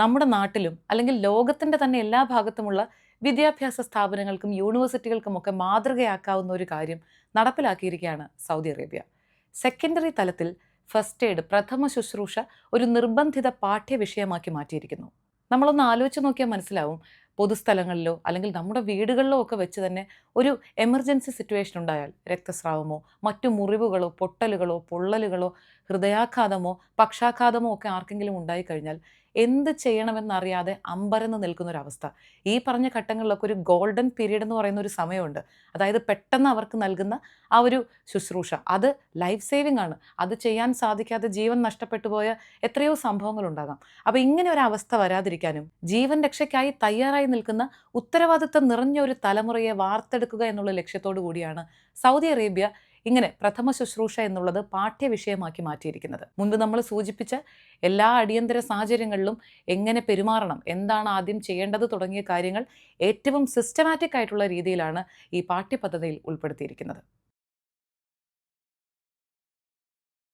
നമ്മുടെ നാട്ടിലും അല്ലെങ്കിൽ ലോകത്തിന്റെ തന്നെ എല്ലാ ഭാഗത്തുമുള്ള വിദ്യാഭ്യാസ സ്ഥാപനങ്ങൾക്കും യൂണിവേഴ്സിറ്റികൾക്കുമൊക്കെ മാതൃകയാക്കാവുന്ന ഒരു കാര്യം നടപ്പിലാക്കിയിരിക്കുകയാണ് സൗദി അറേബ്യ. സെക്കൻഡറി തലത്തിൽ ഫസ്റ്റ് എയ്ഡ് പ്രഥമ ശുശ്രൂഷ ഒരു നിർബന്ധിത പാഠ്യവിഷയമാക്കി മാറ്റിയിരിക്കുന്നു. നമ്മളൊന്ന് ആലോചിച്ച് നോക്കിയാൽ മനസ്സിലാവും പൊതുസ്ഥലങ്ങളിലോ അല്ലെങ്കിൽ നമ്മുടെ വീടുകളിലോ ഒക്കെ വെച്ച് തന്നെ ഒരു എമർജൻസി സിറ്റുവേഷൻ ഉണ്ടായാൽ രക്തസ്രാവമോ മറ്റു മുറിവുകളോ പൊട്ടലുകളോ പൊള്ളലുകളോ ഹൃദയാഘാതമോ പക്ഷാഘാതമോ ഒക്കെ ആർക്കെങ്കിലും ഉണ്ടായിക്കഴിഞ്ഞാൽ എന്ത് ചെയ്യണമെന്നറിയാതെ അമ്പരന്ന് അവസ്ഥ ഈ പറഞ്ഞ ഘട്ടങ്ങളിലൊക്കെ ഒരു ഗോൾഡൻ പീരീഡ് എന്ന് പറയുന്ന ഒരു സമയമുണ്ട്. അതായത് പെട്ടെന്ന് അവർക്ക് നൽകുന്ന ആ ഒരു ശുശ്രൂഷ. അത് ലൈഫ് സേവിങ് ആണ്. അത് ചെയ്യാൻ സാധിക്കാതെ ജീവൻ നഷ്ടപ്പെട്ടു പോയ എത്രയോ സംഭവങ്ങൾ സംഭവങ്ങളുണ്ടാകാം അപ്പോൾ ഇങ്ങനെ ഒരു അവസ്ഥ വരാതിരിക്കാനും ജീവൻ രക്ഷയ്ക്കായി തയ്യാറായി നിൽക്കുന്ന ഉത്തരവാദിത്തം നിറഞ്ഞ ഒരു തലമുറയെ വാർത്തെടുക്കുക എന്നുള്ള ലക്ഷ്യത്തോടു കൂടിയാണ് സൗദി അറേബ്യ ഇങ്ങനെ പ്രഥമ ശുശ്രൂഷ എന്നുള്ളത് പാഠ്യവിഷയമാക്കി മാറ്റിയിരിക്കുന്നത്. മുൻപ് നമ്മൾ സൂചിപ്പിച്ച എല്ലാ അടിയന്തര സാഹചര്യങ്ങളിലും എങ്ങനെ പെരുമാറണം എന്താണ് ആദ്യം ചെയ്യേണ്ടത് തുടങ്ങിയ കാര്യങ്ങൾ ഏറ്റവും സിസ്റ്റമാറ്റിക് ആയിട്ടുള്ള രീതിയിലാണ് ഈ പാഠ്യപദ്ധതിയിൽ ഉൾപ്പെടുത്തിയിരിക്കുന്നത്.